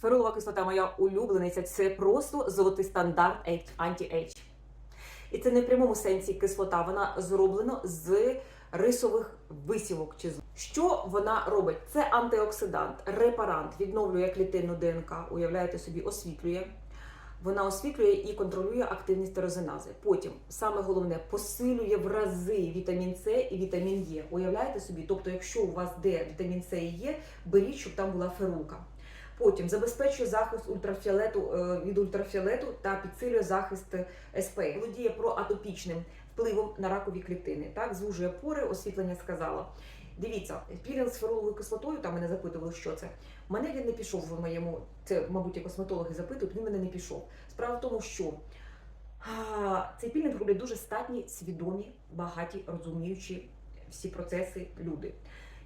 Ферулова кислота моя улюблениця. Це просто золотий стандарт анті-ейдж. І це не в прямому сенсі кислота. Вона зроблена з рисових висівок. Чи що вона робить? Це антиоксидант, репарант, відновлює клітинну ДНК. Уявляєте собі, освітлює. Вона освітлює і контролює активність терозинази. Потім саме головне посилює в рази вітамін С і вітамін Е. Уявляєте собі? Тобто, якщо у вас де вітамін С і Е, беріть, щоб там була ферулка. Потім забезпечує захист ультрафіолету е, від ультрафіолету та підсилює захист СПФ. Володіє проатопічним впливом на ракові клітини. Так, звужує пори, освітлення сказала. Дивіться, пілінг з феруловою кислотою, там мене запитували, що це. Мене він не пішов в моєму, це, мабуть, і косметологи запитують, він мене не пішов. Справа в тому, що а, цей пілінг роблять дуже статні, свідомі, багаті, розуміючі всі процеси люди.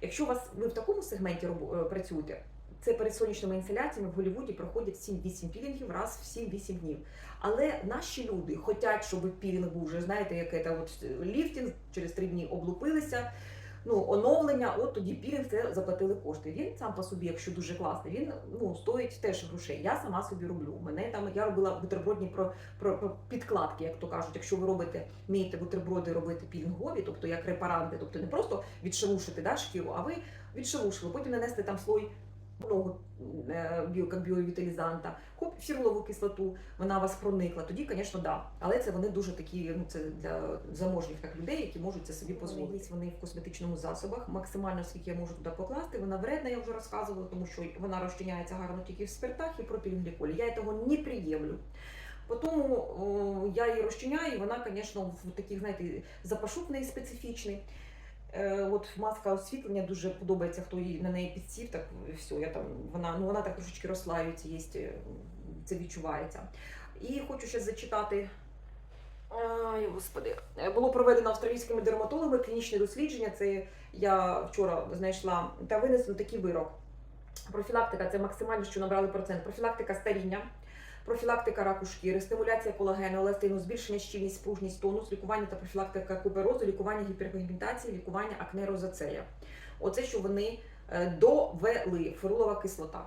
Якщо вас ви в такому сегменті е, працюєте, це перед сонячними інсоляціями в Голлівуді проходять 7-8 пілінгів раз в 7-8 днів. Але наші люди хочуть, щоб пілінг був вже, знаєте, яке там от ліфтінг, через 3 дні облупилися. Ну, оновлення, от тоді пілінг це заплатили кошти. Він сам по собі, якщо дуже класний, він ну стоїть теж грошей. Я сама собі роблю. Мене там я робила бутербродні про, про, про підкладки, як то кажуть. Якщо ви робите, вмієте бутерброди робити пілінгові, тобто як репаранти, тобто не просто відшелушити да, шкіру, а ви відшелушили, потім нанести там слой много е, як біовіталізанта, хоп, фірлову кислоту, вона вас проникла. Тоді, звісно, да. Але це вони дуже такі, ну це для заможних так людей, які можуть це собі дозволити. Вони в косметичному засобах. Максимально скільки я можу туди покласти. Вона вредна, я вже розказувала, тому що вона розчиняється гарно тільки в спиртах і пропілінгліколі. Я цього не приємлю. Потім я її розчиняю, і вона, звісно, в таких, знаєте, запашок неї специфічний. Е, от маска освітлення дуже подобається, хто її на неї підсів, так все, я там вона ну вона так трошечки розслаюється, є, це відчувається. І хочу ще зачитати. Ай, господи, Е, було проведено австралійськими дерматологами клінічне дослідження. Це я вчора знайшла та винесено такий вирок. Профілактика це максимально, що набрали процент. Профілактика старіння, профілактика раку шкіри, стимуляція колагену, еластину, збільшення щільність, пружність, тонус, лікування та профілактика куперозу, лікування гіперпігментації, лікування акне розацея. Оце що вони е, довели ферулова кислота.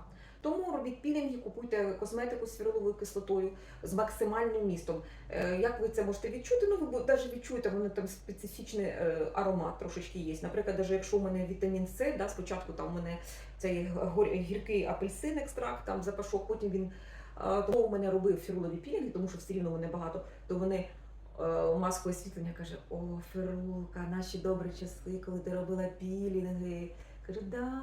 Тому робіть пілінги, купуйте косметику з феруловою кислотою з максимальним містом. Е, Як ви це можете відчути? Ну ви навіть відчуєте, воно там специфічний е, аромат трошечки є. Наприклад, навіть якщо у мене вітамін С, да, спочатку там у мене цей гіркий апельсин екстракт, там запашок, потім він е, тому у мене робив фірулові пілінги, тому що все рівно вони багато, то вони маску освітлення каже: О, Ферулка, наші добрі часи, коли ти робила пілінги. Кажу, да.